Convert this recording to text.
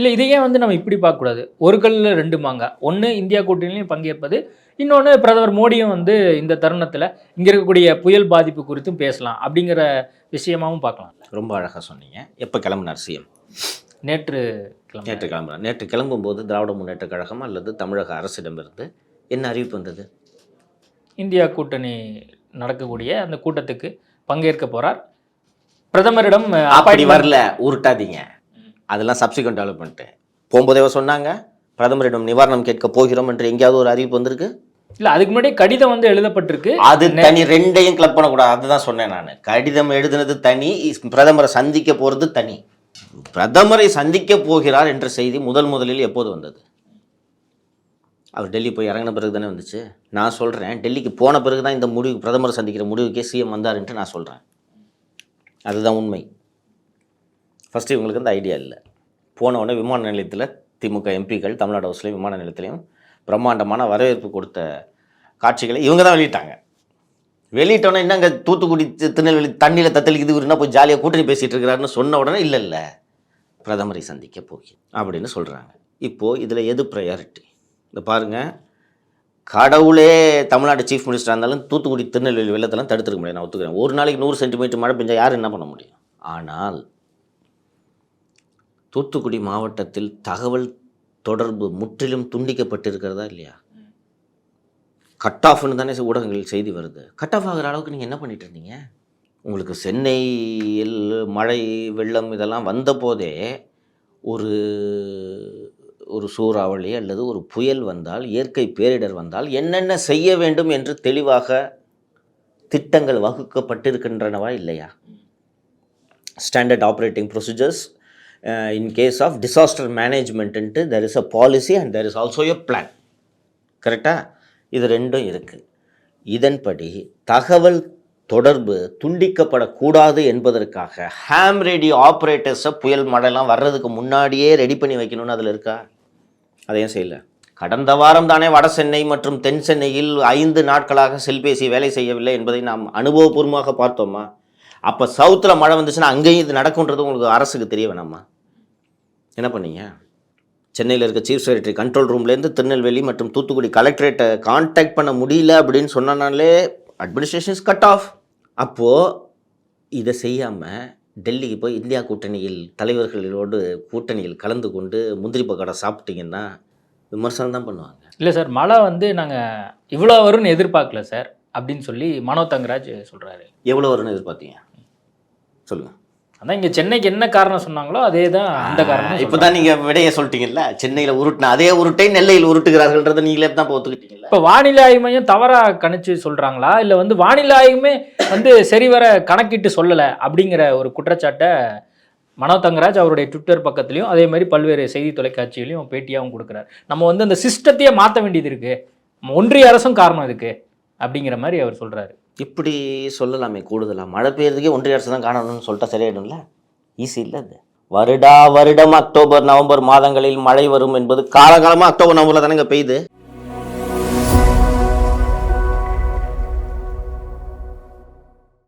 இல்லை இதையே வந்து நம்ம இப்படி பார்க்கக்கூடாது. ஒரு கல்லில் ரெண்டு மாங்காய் ஒன்று இந்தியா கூட்டணியிலையும் பங்கேற்பது இன்னொன்று பிரதமர் மோடியும் வந்து இந்த தருணத்தில் இங்கே இருக்கக்கூடிய புயல் பாதிப்பு குறித்தும் பேசலாம் அப்படிங்கிற விஷயமாவும் பார்க்கலாம். ரொம்ப அழகாக சொன்னீங்க. எப்போ கிளம்புனார் சிஎம்? நேற்று நேற்று கிளம்புறார் நேற்று கிளம்பும்போது திராவிட முன்னேற்ற கழகம் அல்லது தமிழக அரசிடமிருந்து என்ன அறிவிப்பு வந்தது? இந்தியா கூட்டணி நடக்கக்கூடிய அந்த கூட்டத்துக்கு பங்கேற்க போறார். பிரதமரிடம் அப்படி வரல உருட்டாதீங்க. அதெல்லாம் சப்சிக்வெண்ட் டெவலப்மெண்ட்டு போகும்போதே சொன்னாங்க பிரதமரிடம் நிவாரணம் கேட்க போகிறோம் என்று எங்கேயாவது ஒரு அறிவிப்பு வந்திருக்கு? இல்ல அதுக்கு முன்னாடி கடிதம் வந்து எழுதப்பட்டிருக்கு. அது தனி ரெண்டையும் கிளப் பண்ணக்கூடாது அதுதான் சொன்னேன் நான். கடிதம் எழுதுனது தனி பிரதமரை சந்திக்க போகிறது தனி. பிரதமரை சந்திக்க போகிறார் என்ற செய்தி முதல் முதலில் எப்போது வந்தது? அவர் டெல்லி போய் இறங்கின பிறகு தானே வந்துச்சு. நான் சொல்கிறேன் டெல்லிக்கு போன பிறகு தான் இந்த முடிவு பிரதமரை சந்திக்கிற முடிவுக்கே சிஎம் வந்தாருன்ட்டு நான் சொல்கிறேன் அதுதான் உண்மை. ஃபஸ்ட்டு இவங்களுக்கு அந்த ஐடியா இல்லை. போனவுடனே விமான நிலையத்தில் திமுக எம்பிக்கள் தமிழ்நாடு ஹவுஸ்லேயும் விமான நிலையத்திலையும் பிரம்மாண்டமான வரவேற்பு கொடுத்த காட்சிகளை இவங்க தான் வெளியிட்டாங்க. வெளியிட்டோன்னே என்னங்க தூத்துக்குடி திருநெல்வேலி தண்ணியில் தத்தளிக்குது இவர் போய் ஜாலியாக கூட்டணி பேசிகிட்டு இருக்கிறாருன்னு சொன்ன உடனே இல்லை இல்லை பிரதமரை சந்திக்க போகி அப்படின்னு சொல்கிறாங்க இப்போது இதில் எது ப்ரையாரிட்டி இந்த பாருங்கள் கடவுளே தமிழ்நாடு சீஃப் மினிஸ்டராக இருந்தாலும் தூத்துக்குடி திருநெல்வேலி வெள்ளத்தெல்லாம் தடுத்துருக்க முடியாது. நான் ஒத்துக்கிறேன். ஒரு நாளைக்கு நூறு சென்டிமீட்டர் மழை பெஞ்சால் யார் என்ன பண்ண முடியும்? ஆனால் தூத்துக்குடி மாவட்டத்தில் தகவல் தொடர்பு முற்றிலும் துண்டிக்கப்பட்டிருக்கிறதா இல்லையா? கட் ஆஃப்னு தானே ஊடகங்களில் செய்தி வருது. கட் ஆஃப் ஆகிற அளவுக்கு நீங்கள் என்ன பண்ணிட்டு இருந்தீங்க? உங்களுக்கு சென்னையில் மழை வெள்ளம் இதெல்லாம் வந்தபோதே ஒரு ஒரு சூறாவளி அல்லது ஒரு புயல் வந்தால் இயற்கை பேரிடர் வந்தால் என்னென்ன செய்ய வேண்டும் என்று தெளிவாக திட்டங்கள் வகுக்கப்பட்டிருக்கின்றனவா இல்லையா? Standard operating procedures in case of disaster management there is a policy and there is also a plan கரெக்டாக இது ரெண்டும் இருக்குது இதன்படி தகவல் தொடர்பு துண்டிக்கப்படக்கூடாது என்பதற்காக ஹேம் ரேடியோ ஆப்ரேட்டர்ஸை புயல் மழைலாம் வர்றதுக்கு முன்னாடியே ரெடி பண்ணி வைக்கணும்னு அதில் இருக்கா? அதையும் செய்யலை. கடந்த வாரம் தானே வட சென்னை மற்றும் தென் சென்னையில் ஐந்து நாட்களாக செல்பேசி வேலை செய்யவில்லை என்பதை நாம் அனுபவபூர்வமாக பார்த்தோமா? அப்போ சவுத்தில் மழை வந்துச்சுன்னா அங்கேயும் இது நடக்குன்றது உங்களுக்கு அரசுக்கு தெரிய வேணாமா? என்ன பண்ணீங்க? சென்னையில் இருக்க சீஃப் செக்ரட்டரி கண்ட்ரோல் ரூம்லேருந்து திருநெல்வேலி மற்றும் தூத்துக்குடி கலெக்டரேட்டை காண்டாக்ட் பண்ண முடியல அப்படின்னு சொன்னனாலே அட்மினிஸ்ட்ரேஷன்ஸ் கட் ஆஃப் அப்போது இதை செய்யாமல் டெல்லிக்கு போய் இந்தியா கூட்டணியில் தலைவர்களோடு கூட்டணியில் கலந்து கொண்டு முந்திரி பக்கோடா சாப்பிட்டீங்கன்னா விமர்சனம் தான் பண்ணுவாங்க. இல்லை சார் மழை வந்து நாங்கள் இவ்வளோ வரும்னு எதிர்பார்க்கல சார். அப்படின்னு சொல்லி மனோ தங்கராஜ் சொல்கிறாரு எவ்வளோ வரும்னு எதிர்பார்த்தீங்க? சொல்லுங்கள் அதான் இங்கே சென்னைக்கு என்ன காரணம் சொன்னாங்களோ அதே தான் அந்த காரணம் இப்போ தான் நீங்கள் விடையை சொல்லிட்டீங்கல்ல? சென்னையில் உருட்டின அதே உருட்டை நெல்லையில் உருட்டுகிறார்கள்ன்றதை நீங்களே தான் இப்போ ஒத்துக்கிட்டீங்கல்ல? இப்போ வானிலை ஆய்வு மையம் தவறாக கணிச்சு சொல்கிறாங்களா இல்லை வந்து வானிலை ஆய்வுமே வந்து சரிவர கணக்கிட்டு சொல்லலை அப்படிங்கிற ஒரு குற்றச்சாட்டை மனோ தங்கராஜ் அவருடைய ட்விட்டர் பக்கத்துலையும் அதே மாதிரி பல்வேறு செய்தி தொலைக்காட்சிகளையும் பேட்டியாகவும் கொடுக்குறாரு. நம்ம வந்து அந்த சிஸ்டத்தையே மாற்ற வேண்டியது இருக்கு. ஒன்றிய அரசும் காரணம் இதுக்கு. அப்படிங்கிற மாதிரி அவர் சொல்கிறாரு இப்படி சொல்லலாமே கூடுதலாக மழை பெய்யறதுக்கே ஒன்றிய அரசு தான் காணணும்னு சொல்லிட்டா சரியாயிடும்ல? ஈஸி இல்லை அது. வருடா வருடம் அக்டோபர் நவம்பர் மாதங்களில் மழை வரும் என்பது காலகாலமாக அக்டோபர் நவம்பரில் தானே இங்கே பெய்யுது.